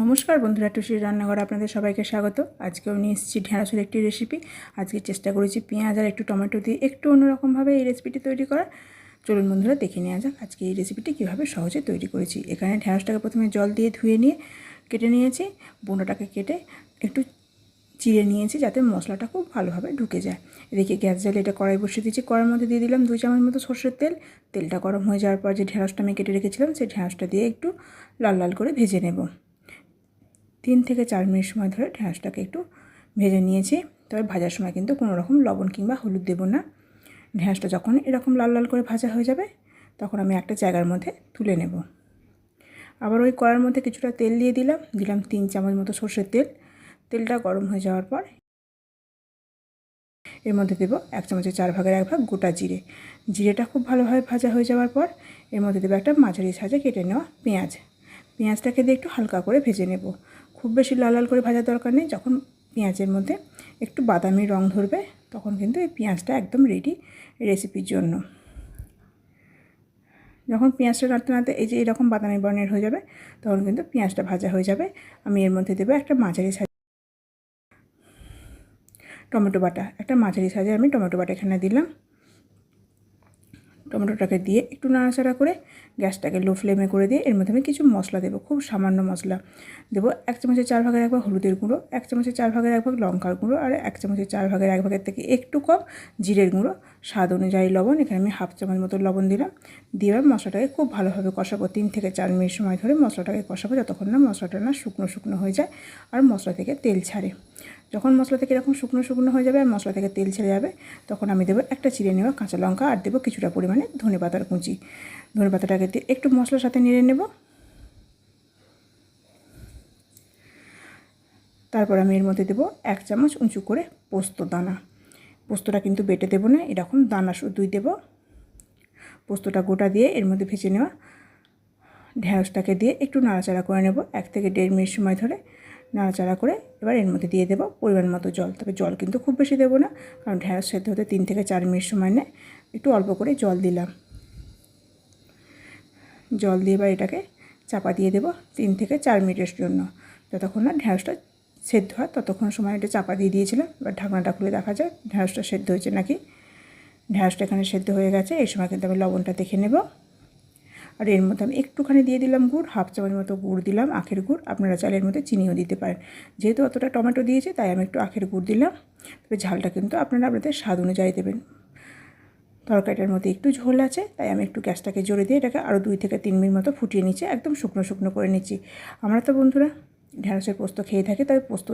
নমস্কার বন্ধুরা টুসির রান্নাঘর আপনাদের সবাইকে স্বাগত। আজকেও নিয়ে এসেছি ঢেঁড়সের একটি রেসিপি আজকে চেষ্টা করেছি পেঁয়াজ আর একটু টমেটো দিয়ে একটু অন্যরকমভাবে এই রেসিপিটি তৈরি করার। চলুন বন্ধুরা দেখে নেওয়া যাক আজকে এই রেসিপিটি কীভাবে সহজে তৈরি করেছি। এখানে ঢেঁড়সটাকে প্রথমে জল দিয়ে ধুয়ে নিয়ে কেটে নিয়েছি। বোনাটাকে কেটে একটু চিড়ে নিয়েছি যাতে মশলাটা খুব ভালোভাবে ঢুকে যায়। এদিকে গ্যাস জ্বালে এটা কড়াই বসিয়ে দিয়েছি। কড়াইয়ের মধ্যে দিয়ে দিলাম দুই চামচ মতো সর্ষের তেল। তেলটা গরম হয়ে যাওয়ার পর যে ঢেঁড়সটা আমি কেটে রেখেছিলাম, সেই ঢেঁড়সটা দিয়ে একটু লাল লাল করে ভেজে নেব। তিন থেকে চার মিনিট সময় ধরে ঢেঁড়সটাকে একটু ভেজে নিয়েছি। তবে ভাজার সময় কিন্তু কোনো রকম লবণ কিংবা হলুদ দেবো না। ঢেঁড়সটা যখন এরকম লাল লাল করে ভাজা হয়ে যাবে, তখন আমি একটা জায়গার মধ্যে তুলে নেব। আবার ওই কড়ার মধ্যে কিছুটা তেল দিয়ে দিলাম। দিলাম তিন চামচ মতো সর্ষের তেল। তেলটা গরম হয়ে যাওয়ার পর এর মধ্যে দেবো এক চামচের চার ভাগের এক ভাগ গোটা জিরে। জিরেটা খুব ভালোভাবে ভাজা হয়ে যাওয়ার পর এর মধ্যে দেবো একটা মাঝারি সাজে কেটে নেওয়া পেঁয়াজ। পেঁয়াজটাকে দিয়ে একটু হালকা করে ভেজে নেব। খুব বেশি লাল লাল করে ভাজার দরকার নেই। যখন পেঁয়াজের মধ্যে একটু বাদামি রং ধরবে, তখন কিন্তু এই পেঁয়াজটা একদম রেডি রেসিপির জন্য। যখন পেঁয়াজটা নাড়তে নাড়তে এই যে এরকম বাদামি বর্ণের হয়ে যাবে, তখন কিন্তু পেঁয়াজটা ভাজা হয়ে যাবে। আমি এর মধ্যে দেবো একটা মাঝারি সাইজ টমেটো বাটা। একটা মাঝারি সাইজে আমি টমেটো বাটা এখানে দিলাম। টমেটোটাকে দিয়ে একটু নাড়াচাড়া করে গ্যাসটাকে লো ফ্লেমে করে দিয়ে এর মধ্যে আমি কিছু মশলা দেবো, খুব সামান্য মশলা দেবো। এক চামচের চার ভাগের এক ভাগ হলুদের গুঁড়ো, এক চামচের চার ভাগের এক ভাগ লঙ্কার গুঁড়ো, আর এক চামচের চার ভাগের এক ভাগের থেকে একটু কম জিরের গুঁড়ো। স্বাদ অনুযায়ী লবণ, এখানে আমি হাফ চামচ মতো লবণ দিলাম। দিয়ে এবার মশলাটাকে খুব ভালোভাবে কষাবো। তিন থেকে চার মিনিট সময় ধরে মশলাটাকে কষাবো যতক্ষণ না মশলাটা না শুকনো শুকনো হয়ে যায় আর মশলা থেকে তেল ছাড়ে। যখন মশলা থেকে এরকম শুকনো শুকনো হয়ে যাবে আর মশলা থেকে তেল ছেড়ে যাবে, তখন আমি দেবো একটা চিড়ে নেওয়া কাঁচা লঙ্কা আর দেবো কিছুটা পরিমাণে ধনে পাতার কুচি। ধনে পাতাটাকে দিয়ে একটু মশলার সাথে নেড়ে নেব। তারপর আমি এর মধ্যে দেবো এক চামচ উঁচু করে পোস্ত দানা। পোস্তটা কিন্তু বেটে দেবো না, এরকম দানা শুধুই দেবো। পোস্তটা গোটা দিয়ে এর মধ্যে ভেজে নেওয়া ঢ্যাঁড়সটাকে দিয়ে একটু নাড়াচাড়া করে নেব, এক থেকে দেড় মিনিট সময় ধরে নাড়াচাড়া করে এবার এর মধ্যে দিয়ে দেবো পরিমাণ মতো জল। তবে জল কিন্তু খুব বেশি দেবো না, কারণ ঢ্যাঁড়স সেদ্ধ হতে তিন থেকে চার মিনিট সময় নেয়। একটু অল্প করে জল দিলাম। জল দিয়ে এবার এটাকে চাপা দিয়ে দেবো তিন থেকে চার মিনিটের জন্য, যতক্ষণ না ঢ্যাঁড়সটা সেদ্ধ হয়, ততক্ষণ সময় এটা চাপা দিয়ে দিয়েছিলাম। এবার ঢাকনাটা খুলে দেখা যায় ঢ্যাঁড়সটা সেদ্ধ হয়েছে নাকি? ঢ্যাঁড়সটা এখানে সেদ্ধ হয়ে গেছে, এই সময় কিন্তু আমি লবণটা দেখে নেব। আর এর মধ্যে আমি একটুখানি দিয়ে দিলাম গুড়, হাফ চামচ মতো গুড় দিলাম, আখের গুড়। আপনারা চালের মধ্যে চিনিও দিতে পারেন। যেহেতু অতটা টমেটো দিয়েছে, তাই আমি একটু আখের গুড় দিলাম। তবে ঝালটা কিন্তু আপনারা আপনাদের স্বাদ অনুযায়ী দেবেন। তরকারিটার মধ্যে একটু ঝোল আছে, তাই আমি একটু গ্যাসটাকে জোরে দিয়ে এটাকে আরও দুই থেকে তিন মিনিট মতো ফুটিয়ে নিচ্ছি, একদম শুকনো শুকনো করে নিচ্ছি। আমরা তো বন্ধুরা ঢ্যাঁড়সের পোস্ত খেয়ে থাকে, তবে পোস্ত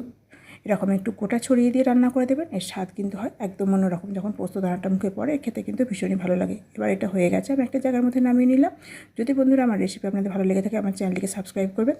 এরকম একটু কোটা ছড়িয়ে দিয়ে রান্না করে দেবেন। এর স্বাদ কিন্তু হয় একদম অন্যরকম। যখন পোস্ত দানাটা মুখে পড়ে, খেতে কিন্তু ভীষণই ভালো লাগে। এবার এটা হয়ে গেছে, আমি একটা জায়গার মধ্যে নামিয়ে নিলাম। যদি বন্ধুরা আমার রেসিপি আপনাদের ভালো লেগে থাকে, আমার চ্যানেলটিকে সাবস্ক্রাইব করবেন।